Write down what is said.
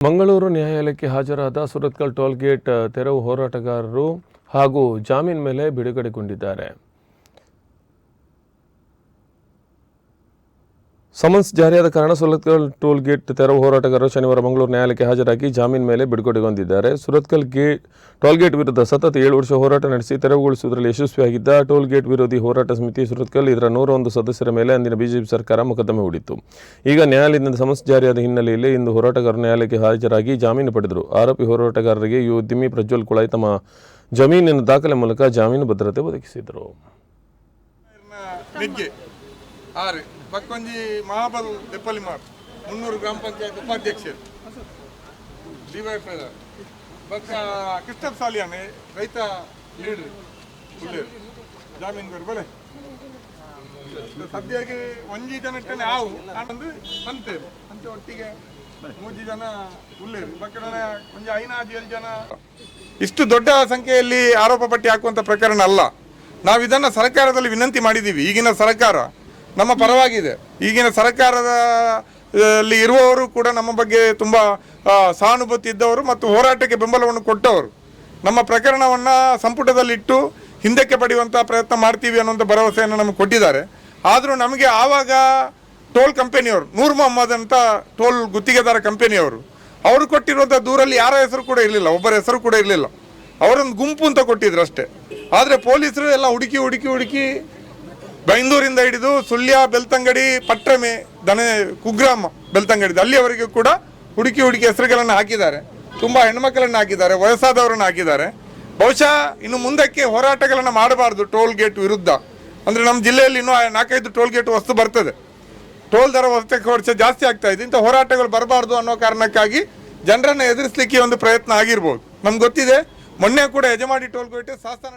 ಮಂಗಳೂರು ನ್ಯಾಯಾಲಯಕ್ಕೆ ಹಾಜರಾದ Surathkal toll gate ತೆರವು ಹೋರಾಟಗಾರರು ಹಾಗೂ ಜಾಮೀನ್ ಮೇಲೆ ಬಿಡುಗಡೆಗೊಂಡಿದ್ದಾರೆ. ಸಮನ್ಸ್ ಜಾರಿಯಾದ ಕಾರಣ ಸುರತ್ಕಲ್ ಟೋಲ್ ಗೇಟ್ ತೆರವು ಹೋರಾಟಗಾರರು ಶನಿವಾರ ಮಂಗಳೂರು ನ್ಯಾಯಾಲಯಕ್ಕೆ ಹಾಜರಾಗಿ ಜಾಮೀನು ಮೇಲೆ ಬಿಡುಗಡೆಗೊಂಡಿದ್ದಾರೆ ಸುರತ್ಕಲ್ ಗೇಟ್ ಟೋಲ್ ಗೇಟ್ ವಿರುದ್ಧ ಸತತ ಏಳು ವರ್ಷ ಹೋರಾಟ ನಡೆಸಿ ತೆರವುಗೊಳಿಸುವುದರಲ್ಲಿ ಯಶಸ್ವಿಯಾಗಿದ್ದ ಟೋಲ್ ಗೇಟ್ ವಿರೋಧಿ ಹೋರಾಟ ಸಮಿತಿ ಸುರತ್ಕಲ್ ಇದರ ನೂರ ಒಂದು ಸದಸ್ಯರ ಮೇಲೆ ಅಂದಿನ ಬಿಜೆಪಿ ಸರ್ಕಾರ ಮೊಕದ್ದಮೆ ಹೂಡಿತ್ತು. ಈಗ ನ್ಯಾಯಾಲಯದಿಂದ ಸಮನ್ಸ್ ಜಾರಿಯಾದ ಹಿನ್ನೆಲೆಯಲ್ಲಿ ಇಂದು ಹೋರಾಟಗಾರರು ನ್ಯಾಯಾಲಯಕ್ಕೆ ಹಾಜರಾಗಿ ಜಾಮೀನು ಪಡೆದರು. ಆರೋಪಿ ಹೋರಾಟಗಾರರಿಗೆ ಈ ಉದ್ಯಮಿ ಪ್ರಜ್ವಲ್ ಕುಳಾಯ್ ತಮ್ಮ ಜಮೀನಿನ ದಾಖಲೆ ಮೂಲಕ ಜಾಮೀನು ಭದ್ರತೆ ಒದಗಿಸಿದರು. ಆರು ಬಕ್ಕೊಂಜಿ ಮಹಾಬಲ್ ದೆಪ್ಪಲಿಮಾರ್ ಮುನ್ನೂರು ಗ್ರಾಮ ಪಂಚಾಯತ್ ಉಪಾಧ್ಯಕ್ಷರು. ಡಿವೈಫೈ ಬಕ್ಕ ಕ್ರಿಸ್ಟಪ್ ಸಾಲಿಯಾನೆ, ರೈತ ಲೀಡರ್ ಉಳ್ಳೇರು ಜಾಮೀನು ಬೇರೆ ಬಲೆ ಸದ್ಯಕ್ಕೆ ಒಂಜಿ ಜನಟ್ಟನೆ ಆವು, ನಾನೊಂದು ಅಂತೇವೆ ಅಂತ ಒಟ್ಟಿಗೆ ಮೂಜಿ ಜನ ಉಳ್ಳೇರು ಬಕ್ಕ ಒಂಜಿ ಐನಾದಿ ಏಳು ಜನ. ಇಷ್ಟು ದೊಡ್ಡ ಸಂಖ್ಯೆಯಲ್ಲಿ ಆರೋಪ ಪಟ್ಟಿ ಹಾಕುವಂಥ ಪ್ರಕರಣ ಅಲ್ಲ. ನಾವು ಇದನ್ನು ಸರ್ಕಾರದಲ್ಲಿ ವಿನಂತಿ ಮಾಡಿದ್ದೀವಿ ಈಗಿನ ಸರ್ಕಾರ ನಮ್ಮ ಪರವಾಗಿದೆ. ಈಗಿನ ಸರ್ಕಾರದ ಅಲ್ಲಿ ಇರುವವರು ಕೂಡ ನಮ್ಮ ಬಗ್ಗೆ ತುಂಬ ಸಹಾನುಭೂತಿ ಇದ್ದವರು ಮತ್ತು ಹೋರಾಟಕ್ಕೆ ಬೆಂಬಲವನ್ನು ಕೊಟ್ಟವರು. ನಮ್ಮ ಪ್ರಕರಣವನ್ನು ಸಂಪುಟದಲ್ಲಿಟ್ಟು ಹಿಂದಕ್ಕೆ ಪಡೆಯುವಂಥ ಪ್ರಯತ್ನ ಮಾಡ್ತೀವಿ ಅನ್ನೋಂಥ ಭರವಸೆಯನ್ನು ನಮಗೆ ಕೊಟ್ಟಿದ್ದಾರೆ. ಆದರೂ ನಮಗೆ ಆವಾಗ ಟೋಲ್ ಕಂಪನಿಯವರು, ನೂರ್ ಮೊಹಮ್ಮದ್ ಅಂತ ಟೋಲ್ ಗುತ್ತಿಗೆದಾರ ಕಂಪನಿಯವರು, ಅವರು ಕೊಟ್ಟಿರುವಂಥ ದೂರಲ್ಲಿ ಯಾರ ಹೆಸರು ಕೂಡ ಇರಲಿಲ್ಲ, ಒಬ್ಬರ ಹೆಸರು ಕೂಡ ಇರಲಿಲ್ಲ. ಅವರೊಂದು ಗುಂಪು ಅಂತ ಕೊಟ್ಟಿದ್ರು ಅಷ್ಟೇ. ಆದರೆ ಪೊಲೀಸರು ಎಲ್ಲ ಹುಡುಕಿ ಹುಡುಕಿ ಹುಡುಕಿ ಬೈಂದೂರಿಂದ ಹಿಡಿದು ಸುಳ್ಯ, ಬೆಳ್ತಂಗಡಿ, ಪಟ್ರಮೆ, ದನ, ಕುಗ್ರಾಮ, ಬೆಳ್ತಂಗಡಿ ಅಲ್ಲಿಯವರೆಗೂ ಕೂಡ ಹುಡುಕಿ ಹುಡುಕಿ ಹೆಸರುಗಳನ್ನು ಹಾಕಿದ್ದಾರೆ. ತುಂಬ ಹೆಣ್ಮಕ್ಕಳನ್ನು ಹಾಕಿದ್ದಾರೆ, ವಯಸ್ಸಾದವರನ್ನು ಹಾಕಿದ್ದಾರೆ. ಬಹುಶಃ ಇನ್ನು ಮುಂದಕ್ಕೆ ಹೋರಾಟಗಳನ್ನು ಮಾಡಬಾರ್ದು ಟೋಲ್ ಗೇಟ್ ವಿರುದ್ಧ. ಅಂದರೆ ನಮ್ಮ ಜಿಲ್ಲೆಯಲ್ಲಿ ಇನ್ನೂ ನಾಲ್ಕೈದು ಟೋಲ್ ಗೇಟ್ ವಸ್ತು ಬರ್ತದೆ. ಟೋಲ್ ದರ ವರ್ಷಕ್ಕೆ ವರ್ಷ ಜಾಸ್ತಿ ಆಗ್ತಾ ಇದೆ. ಇಂಥ ಹೋರಾಟಗಳು ಬರಬಾರ್ದು ಅನ್ನೋ ಕಾರಣಕ್ಕಾಗಿ ಜನರನ್ನು ಎದುರಿಸಲಿಕ್ಕೆ ಒಂದು ಪ್ರಯತ್ನ ಆಗಿರ್ಬೋದು. ನಮ್ಗೆ ಗೊತ್ತಿದೆ, ಮೊನ್ನೆ ಕೂಡ ಯಜಮಾಡಿ ಟೋಲ್ ಗೇಟ್, ಸಾಸ್ತಾನ